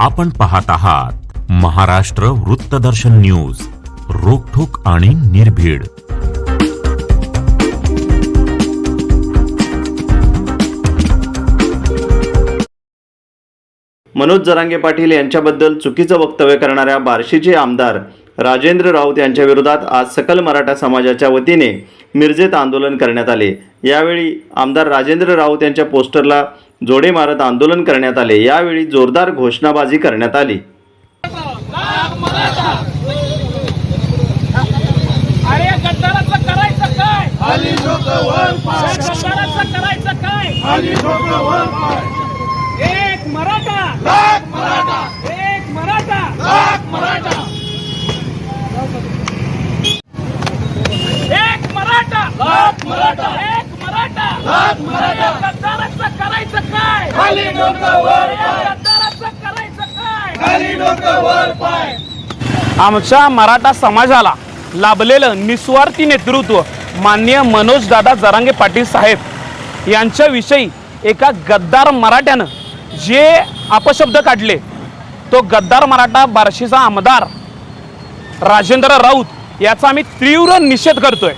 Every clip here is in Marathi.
आपण पाहत आहात महाराष्ट्र वृत्तदर्शन न्यूज रोखोक आणि निर्भीड. मनोज जरांगे पाटील यांच्याबद्दल चुकीचं वक्तव्य करणाऱ्या बार्शीचे आमदार राजेंद्र राऊत यांच्या विरोधात आज सकल मराठा समाजाच्या वतीने मिरजेत आंदोलन करण्यात आले. यावेळी आमदार राजेंद्र राऊत यांच्या पोस्टरला जोडे मारत आंदोलन करण्यात आले. यावेळी जोरदार घोषणाबाजी करण्यात आली. अरे गद्दाराचं करायचं काय? खाली गद्दाराचं करायचं काय? खाली एक मराठा. मराठा. एक मराठा. करायचं काय? खाली करायचं काय? आमच्या मराठा समाजाला लाभलेलं निस्वार्थी नेतृत्व माननीय मनोज दादा जरांगे पाटील साहेब यांच्याविषयी एका गद्दार मराठ्यानं जे अपशब्द काढले तो गद्दार मराठा बार्शीचा आमदार राजेंद्र राऊत याचा आम्ही तीव्र निषेध करतोय.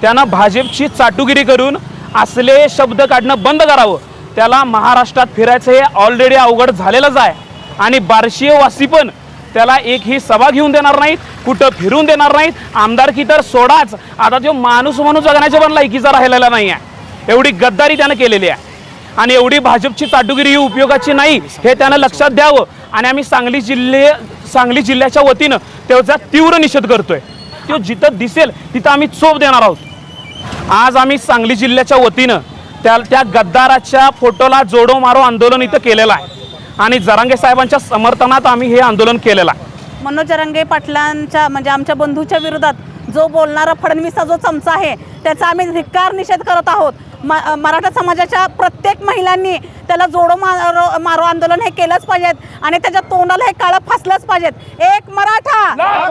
त्यानं भाजपची चाटुगिरी करून असले शब्द काढणं बंद करावं. त्याला महाराष्ट्रात फिरायचं हे ऑलरेडी अवघड झालेलंच आहे. आणि बार्शीयवासी पण त्याला एक ही सभा घेऊन देणार नाहीत कुठं फिरून देणार नाहीत. आमदारकी तर सोडाच. आता जो माणूस म्हणून जगण्याच्या पण लायकीचा राहिलेला नाही आहे एवढी गद्दारी त्यानं केलेली आहे. आणि एवढी भाजपची चाटुगिरी ही उपयोगाची नाही हे त्यानं लक्षात द्यावं. आणि आम्ही सांगली जिल्हे सांगली जिल्ह्याच्या वतीनं त्याचा तीव्र निषेध करतोय. तो जिथं दिसेल तिथं आम्ही चोप देणार आहोत. आज आम्ही सांगली जिल्ह्याच्या वतीनं त्या त्या गद्दाराच्या फोटोला जोडो मारो आंदोलन इथं केलेलं आहे. आणि जरांगे साहेबांच्या समर्थनात आम्ही हे आंदोलन केलेलं आहे. मनोज जरांगे पाटलांच्या म्हणजे आमच्या बंधूच्या विरोधात जो बोलणारा फडणवीसचा जो चमचा आहे त्याचा आम्ही धिक्कार निषेध करत आहोत. म मराठा समाजाच्या प्रत्येक महिलांनी त्याला जोडो मारो मारो आंदोलन हे केलंच पाहिजेत आणि त्याच्या तोंडाला हे काळं फासलंच पाहिजेत. एक मराठा!